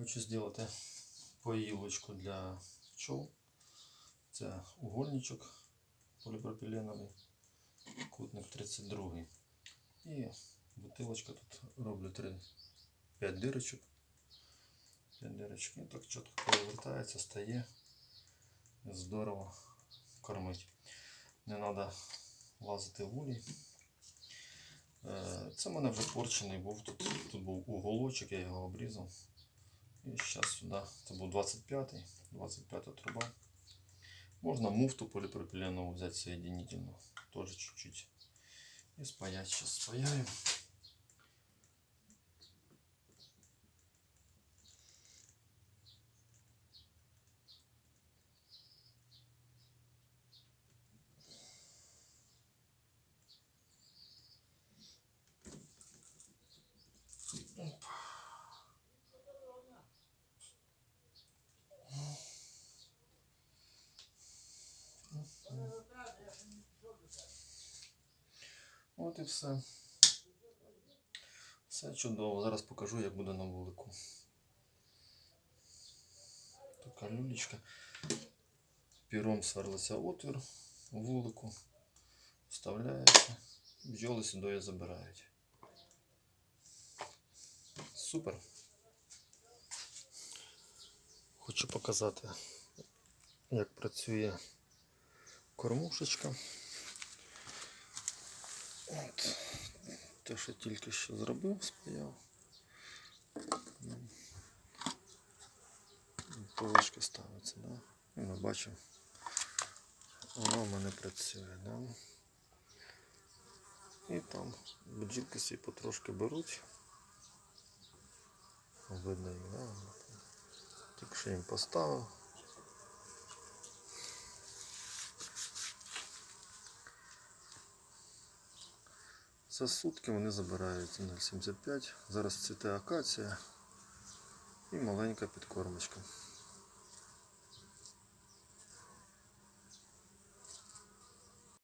Хочу зробити поїлочку для пчол. Це угольничок поліпропіленовий, кутник 32. І бутилочка тут роблю 3, 5 дирочок. 5 дирочок. І так чітко перевертається, стає. Здорово кормить. Не треба лазити в улій. Це в мене вже порчений був. Тут, тут був уголочок, я його обрізав. И сейчас сюда, это був 25-й, 25-та труба. Можно муфту полипропиленовую взять соединительную, тоже чуть-чуть. И спаять, сейчас спаяем. От і все. Все чудово. Зараз покажу, як буде на вулику. Така люлечка. Піром сверлиться отвір у вулику. Вставляється. Бджоли сюди забирають. Супер. Хочу показати, як працює кормушечка. От. Те, що тільки що зробив, спаяв. Полочка ставиться, да? І ми бачимо, воно в мене працює, да? І там бджілки собі потрошки беруть. Видно їх, да? Тільки що їм поставив. За сутки вони забирають 0,75. Зараз цвіте акація і маленька підкормочка.